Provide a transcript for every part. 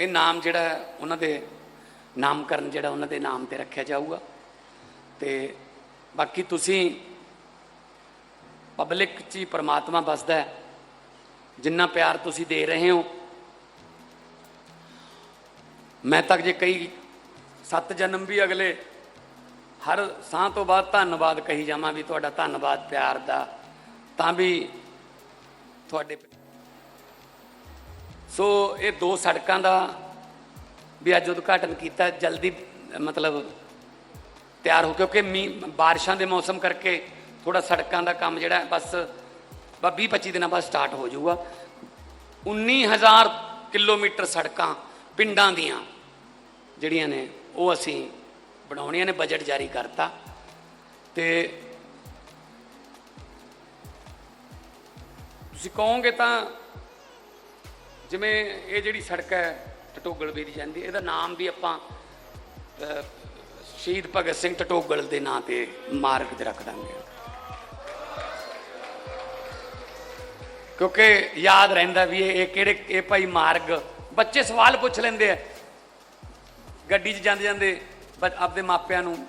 ਇਹ ਨਾਮ ਜਿਹੜਾ ਉਹਨਾਂ ਦੇ ਨਾਮਕਰਨ ਜਿਹੜਾ ਉਹਨਾਂ ਦੇ ਨਾਮ ਤੇ ਰੱਖਿਆ ਜਾਊਗਾ। ਤੇ ਬਾਕੀ ਤੁਸੀਂ ਪਬਲਿਕ 'ਚ ਹੀ ਪਰਮਾਤਮਾ ਵਸਦਾ ਹੈ। ਜਿੰਨਾ ਪਿਆਰ ਤੁਸੀਂ ਦੇ ਰਹੇ ਹੋ। ਮੈਂ ਤੱਕ ਜੇ ਕਈ ਸੱਤ ਜਨਮ ਵੀ ਅਗਲੇ ਹਰ ਸਾਹ ਤੋਂ ਬਾਅਦ ਧੰਨਵਾਦ ਕਹੀ ਜਾਵਾਂ ਵੀ ਤੁਹਾਡਾ ਧੰਨਵਾਦ, ਪਿਆਰ ਦਾ। ਤਾਂ ਵੀ ਤੁਹਾਡੇ ਸੋ ਇਹ ਦੋ ਸੜਕਾਂ ਦਾ ਵੀ ਅੱਜ ਉਦਘਾਟਨ ਕੀਤਾ, ਜਲਦੀ, ਮਤਲਬ ਤਿਆਰ ਹੋ ਕਿਉਂਕਿ ਮੀਂਹ ਬਾਰਿਸ਼ਾਂ ਦੇ ਮੌਸਮ ਕਰਕੇ ਥੋੜਾ ਸੜਕਾਂ ਦਾ ਕੰਮ ਜਿਹੜਾ ਬਸ ਬਸ 20 25 ਦਿਨਾਂ ਬਾਅਦ ਸਟਾਰਟ ਹੋ ਜਾਊਗਾ। 19000 ਕਿਲੋਮੀਟਰ ਸੜਕਾਂ ਪਿੰਡਾਂ ਦੀਆਂ ਜਿਹੜੀਆਂ ਨੇ, ਉਹ ਅਸੀਂ ਬਣਾਉਣੀਆਂ ਨੇ, ਬਜਟ ਜਾਰੀ ਕਰਤਾ। ਤੇ ਤੁਸੀਂ ਕਹੋਗੇ ਤਾਂ ਜਿਵੇਂ ਇਹ ਜਿਹੜੀ ਸੜਕ ਹੈ, ਟਟੋਗਲ ਦੀ ਜਾਂਦੀ, ਇਹਦਾ ਨਾਮ ਵੀ ਆਪਾਂ ਸ਼ਹੀਦ ਭਗਤ ਸਿੰਘ ਟਟੋਗਲ ਦੇ ਨਾਂ ਤੇ ਮਾਰਗ ਤੇ ਰੱਖ ਦਾਂਗੇ। ਕਿਉਂਕਿ ਯਾਦ ਰਹਿੰਦਾ ਵੀ ਇਹ ਕਿਹੜੇ, ਇਹ ਭਾਈ ਮਾਰਗ, ਬੱਚੇ ਸਵਾਲ ਪੁੱਛ ਲੈਂਦੇ ਆ। ਗੱਡੀ 'ਚ ਜਾਂਦੇ ਜਾਂਦੇ ਬ- ਆਪਦੇ ਮਾਪਿਆਂ ਨੂੰ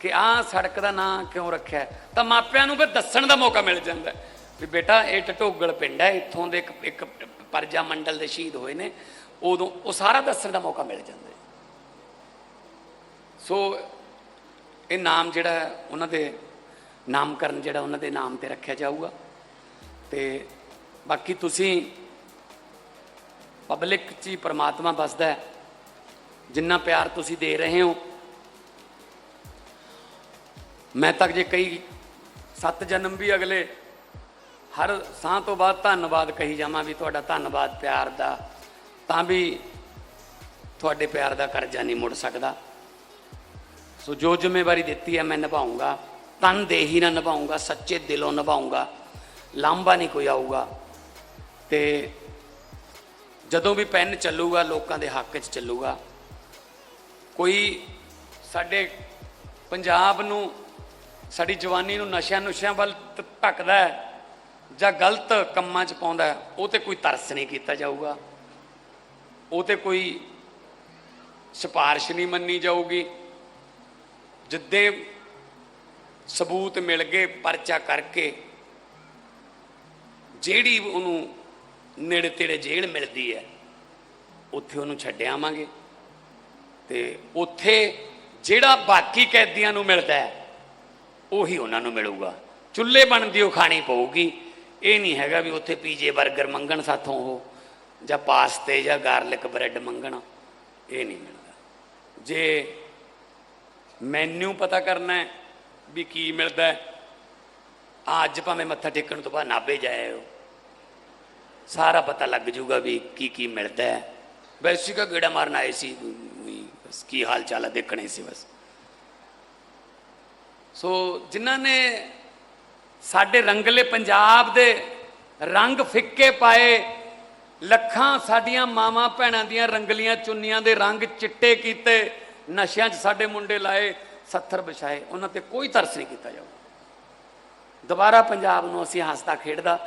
ਕਿ ਆਹ ਸੜਕ ਦਾ ਨਾਂ ਕਿਉਂ ਰੱਖਿਆ? ਤਾਂ ਮਾਪਿਆਂ ਨੂੰ ਫਿਰ ਦੱਸਣ ਦਾ ਮੌਕਾ ਮਿਲ ਜਾਂਦਾ। ਵੀ ਬੇਟਾ, ਇਹ ਟਟੋਗਲ ਪਿੰਡ ਹੈ, ਇੱਥੋਂ ਦੇ ਇੱਕ ਇੱਕ ਪਰਜਾ ਮੰਡਲ ਦੇ ਸ਼ਹੀਦ ਹੋਏ ਨੇ, ਉਦੋਂ ਉਹ ਸਾਰਾ ਦੱਸਣ ਦਾ ਮੌਕਾ ਮਿਲ ਜਾਂਦਾ ਹੈ। ਸੋ ਇਹ ਨਾਮ ਜਿਹੜਾ ਉਹਨਾਂ ਦੇ ਨਾਮਕਰਨ ਜਿਹੜਾ ਉਹਨਾਂ ਦੇ ਨਾਮ ਤੇ ਰੱਖਿਆ ਜਾਊਗਾ। ਤੇ ਬਾਕੀ ਤੁਸੀਂ ਪਬਲਿਕ 'ਚ ਹੀ ਪ੍ਰਮਾਤਮਾ ਵਸਦਾ ਹੈ। ਜਿੰਨਾ ਪਿਆਰ ਤੁਸੀਂ ਦੇ ਰਹੇ ਹੋ, ਮੈਂ ਤੱਕ ਜੇ ਕਈ ਸੱਤ ਜਨਮ ਵੀ ਅਗਲੇ ਹਰ ਸਾਹ ਤੋਂ ਬਾਅਦ ਧੰਨਵਾਦ ਕਹੀ ਜਾਵਾਂ ਵੀ ਤੁਹਾਡਾ ਧੰਨਵਾਦ ਪਿਆਰ ਦਾ, ਤਾਂ ਵੀ ਤੁਹਾਡੇ ਪਿਆਰ ਦਾ ਕਰਜ਼ਾ ਨਹੀਂ ਮੁੜ ਸਕਦਾ। ਸੋ ਜੋ ਜ਼ਿੰਮੇਵਾਰੀ ਦਿੱਤੀ ਹੈ ਮੈਂ ਨਿਭਾਉਂਗਾ ਤਨ ਦੇ ਹੀ ਨਿਭਾਉਂਗਾ ਸੱਚੇ ਦਿਲੋਂ ਨਿਭਾਉਂਗਾ ਲਾਂਭਾ ਨਹੀਂ ਕੋਈ ਆਊਗਾ। ਤੇ ਜਦੋਂ ਵੀ ਪੈਨ ਚੱਲੂਗਾ, ਲੋਕਾਂ ਦੇ ਹੱਕ 'ਚ ਚੱਲੂਗਾ। ਕੋਈ ਸਾਡੇ ਪੰਜਾਬ ਨੂੰ, ਸਾਡੀ ਜਵਾਨੀ ਨੂੰ ਨਸ਼ਿਆਂ ਨੁਸ਼ਿਆਂ ਵੱਲ ਧੱਕਦਾ ਹੈ ਜਾਂ ਗਲਤ ਕੰਮਾਂ 'ਚ ਪਾਉਂਦਾ ਉਹ ਤੇ ਕੋਈ ਤਰਸ ਨਹੀਂ ਕੀਤਾ ਜਾਊਗਾ। ਉਹ ਤੇ ਕੋਈ ਸਿਫਾਰਿਸ਼ ਨਹੀਂ ਮੰਨੀ ਜਾਊਗੀ। ਜਿੱਦੇ ਸਬੂਤ ਮਿਲ ਗਏ ਪਰਚਾ ਕਰਕੇ, ਜਿਹੜੀ ਉਹਨੂੰ ਨੇੜੇ ਤੇੜੇ ਜੇਲ੍ਹ ਮਿਲਦੀ ਹੈ, ਉੱਥੇ ਉਹਨੂੰ ਛੱਡ ਆਵਾਂਗੇ। ਤੇ ਉੱਥੇ ਜਿਹੜਾ ਬਾਕੀ ਕੈਦੀਆਂ ਨੂੰ ਮਿਲਦਾ ਹੈ, ਉਹੀ ਉਹਨਾਂ ਨੂੰ ਮਿਲੂਗਾ। ਚੁੱਲ੍ਹੇ ਬਣਦੀ ਉਹ ਖਾਣੀ ਪਊਗੀ। ਇਹ ਨਹੀਂ ਹੈਗਾ ਵੀ ਉੱਥੇ ਪੀਜੇ 버ਗਰ ਮੰਗਣ ਸਾਥੋਂ ਉਹ, ਜਾਂ ਪਾਸਤੇ ਜਾਂ ਗਾਰਲਿਕ ਬ੍ਰੈਡ ਮੰਗਣ, ਇਹ ਨਹੀਂ ਮਿਲਦਾ। ਜੇ ਮੈਨੂ ਪਤਾ ਕਰਨਾ ਹੈ ਵੀ ਕੀ ਮਿਲਦਾ ਹੈ ਅੱਜ ਭਾਵੇਂ ਮੱਥਾ ਟੇਕਣ ਤੋਂ ਬਾਅਦ ਨਾਭੇ ਜਾਏ ਸਾਰਾ ਪਤਾ ਲੱਗ ਜੂਗਾ ਵੀ ਕੀ ਕੀ ਮਿਲਦਾ ਹੈ। ਵੈਸੇ ਕਾ ਗੇੜਾ ਮਾਰਨ ਆਏ ਸੀ ਬਸ ਕੀ ਹਾਲ ਚਾਲ ਹੈ ਦੇਖਣੇ ਸੀ ਬਸ। ਸੋ ਜਿਨ੍ਹਾਂ ਨੇ ਸਾਡੇ ਰੰਗਲੇ ਪੰਜਾਬ ਦੇ ਰੰਗ ਫਿੱਕੇ ਪਾਏ, ਲੱਖਾਂ ਸਾਡੀਆਂ ਮਾਵਾਂ ਭੈਣਾਂ ਦੀਆਂ ਰੰਗਲੀਆਂ ਚੁੰਨੀਆਂ ਦੇ ਰੰਗ ਚਿੱਟੇ ਕੀਤੇ, ਨਸ਼ਿਆਂ 'ਚ ਸਾਡੇ ਮੁੰਡੇ ਲਾਏ ਸੱਥਰ ਵਿਛਾਏ, ਉਹਨਾਂ ਤੇ ਕੋਈ ਤਰਸ ਨਹੀਂ ਕੀਤਾ ਜਾਊਗਾ ਦੁਬਾਰਾ ਪੰਜਾਬ ਨੂੰ ਅਸੀਂ ਹੱਸਦਾ ਖੇਡਦਾ,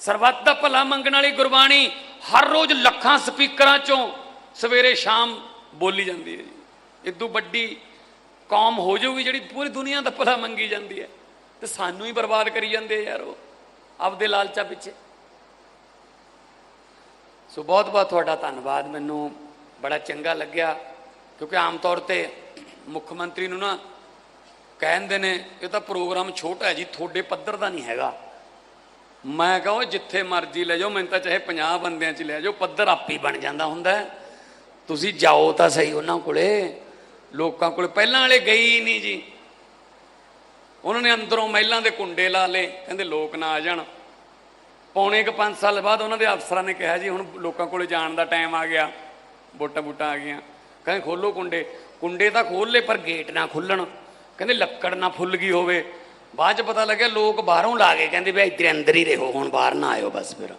ਸਰਬੱਤ ਦਾ ਭਲਾ ਮੰਗਣ ਵਾਲੀ ਗੁਰਬਾਣੀ ਹਰ ਰੋਜ਼ ਲੱਖਾਂ ਸਪੀਕਰਾਂ ਚੋਂ ਸਵੇਰੇ ਸ਼ਾਮ ਬੋਲੀ ਜਾਂਦੀ ਹੈ ਜੀ। ਇਦੋਂ ਵੱਡੀ ਕੌਮ ਹੋ ਜਾਊਗੀ ਜਿਹੜੀ ਪੂਰੀ ਦੁਨੀਆ ਦਾ ਭਲਾ ਮੰਗੀ ਜਾਂਦੀ ਹੈ। ਤੇ ਸਾਨੂੰ ਹੀ ਬਰਬਾਦ ਕਰੀ ਜਾਂਦੇ ਯਾਰ ਉਹ, ਆਪਦੇ ਲਾਲਚਾ ਪਿੱਛੇ। ਸੋ ਬਹੁਤ ਬਹੁਤ ਤੁਹਾਡਾ ਧੰਨਵਾਦ, ਮੈਨੂੰ ਬੜਾ ਚੰਗਾ ਲੱਗਿਆ, ਕਿਉਂਕਿ ਆਮ ਤੌਰ ਤੇ ਮੁੱਖ ਮੰਤਰੀ ਨੂੰ ਨਾ ਕਹਿੰਦੇ ਨੇ, ਇਹ ਤਾਂ ਪ੍ਰੋਗਰਾਮ ਛੋਟਾ ਹੈ ਜੀ, ਤੁਹਾਡੇ ਪੱਧਰ ਦਾ ਨਹੀਂ ਹੈਗਾ। ਮੈਂ ਕਹਾਂ ਜਿੱਥੇ ਮਰਜ਼ੀ ਲੈ ਜਾਓ, ਮੈਨੂੰ ਤਾਂ ਚਾਹੇ 50 ਬੰਦਿਆਂ 'ਚ ਲੈ ਜਾਓ, ਪੱਧਰ ਆਪੇ ਹੀ ਬਣ ਜਾਂਦਾ ਹੁੰਦਾ ਤੁਸੀਂ ਜਾਓ ਤਾਂ ਸਹੀ ਉਹਨਾਂ ਕੋਲੇ, ਲੋਕਾਂ ਕੋਲ। ਪਹਿਲਾਂ ਵਾਲੇ ਗਈ ਨਹੀਂ ਜੀ। ਉਹਨਾਂ ਨੇ ਅੰਦਰੋਂ ਮਹਿਲਾਂ ਦੇ ਕੁੰਡੇ ਲਾ ਲਏ, ਕਹਿੰਦੇ ਲੋਕ ਨਾ ਆ ਜਾਣ। ਪੌਣੇ ਕੁ 5 ਸਾਲ ਬਾਅਦ ਉਹਨਾਂ ਦੇ ਅਫਸਰਾਂ ਨੇ ਕਿਹਾ ਜੀ, ਹੁਣ ਲੋਕਾਂ ਕੋਲੇ ਜਾਣ ਦਾ ਟਾਈਮ ਆ ਗਿਆ, ਵੋਟਾਂ ਬੂਟਾਂ ਆ ਗਈਆਂ। ਕਹਿੰਦੇ ਖੋਲੋ ਕੁੰਡੇ। ਕੁੰਡੇ ਤਾਂ ਖੋਲ ਲਏ, ਪਰ ਗੇਟ ਨਾ ਖੁੱਲਣ ਕਹਿੰਦੇ ਲੱਕੜ ਨਾ ਫੁੱਲ ਗਈ ਹੋਵੇ। ਬਾਅਦ ਚ ਪਤਾ ਲੱਗਿਆ ਲੋਕ ਬਾਹਰੋਂ ਲਾ ਗਏ ਕਹਿੰਦੇ ਵੀ ਇੱਧਰ ਅੰਦਰ ਹੀ ਰਹੋ, ਹੁਣ ਬਾਹਰ ਨਾ ਆਇਓ ਬਸ ਫਿਰ।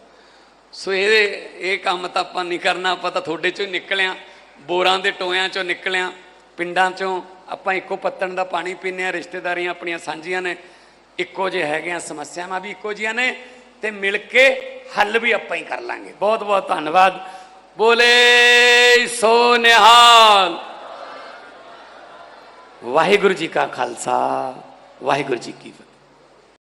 ਸੋ ਇਹਦੇ ਇਹ ਕੰਮ ਤਾਂ ਆਪਾਂ ਨਹੀਂ ਕਰਨਾ, ਆਪਾਂ ਤਾਂ ਤੁਹਾਡੇ ਚੋਂ ਹੀ ਨਿਕਲਿਆ। ਬੋਰਾਂ ਦੇ ਟੋਇਆਂ ਚੋਂ ਨਿਕਲਿਆ, ਪਿੰਡਾਂ ਚੋਂ ਆਪਾਂ ਇੱਕੋ ਪੱਤਣ ਦਾ ਪਾਣੀ ਪੀਂਦੇ ਆ ਰਿਸ਼ਤੇਦਾਰੀਆਂ ਆਪਣੀਆਂ ਸਾਂਝੀਆਂ ਨੇ, ਇੱਕੋ ਜਿਹੇ ਹੈਗੀਆਂ ਸਮੱਸਿਆਵਾਂ ਵੀ ਇੱਕੋ ਜਿਹੀਆਂ ਨੇ ਤੇ ਮਿਲ ਕੇ ਹੱਲ ਵੀ ਆਪਾਂ ਹੀ ਕਰ ਲਾਂਗੇ। ਬਹੁਤ ਬਹੁਤ ਧੰਨਵਾਦ। ਬੋਲੇ ਸੋ ਨਿਹਾਲ। ਵਾਹਿਗੁਰੂ ਜੀ ਕਾ ਖਾਲਸਾ, ਵਾਹਿਗੁਰੂ ਜੀ ਕੀ ਫਤਿਹ।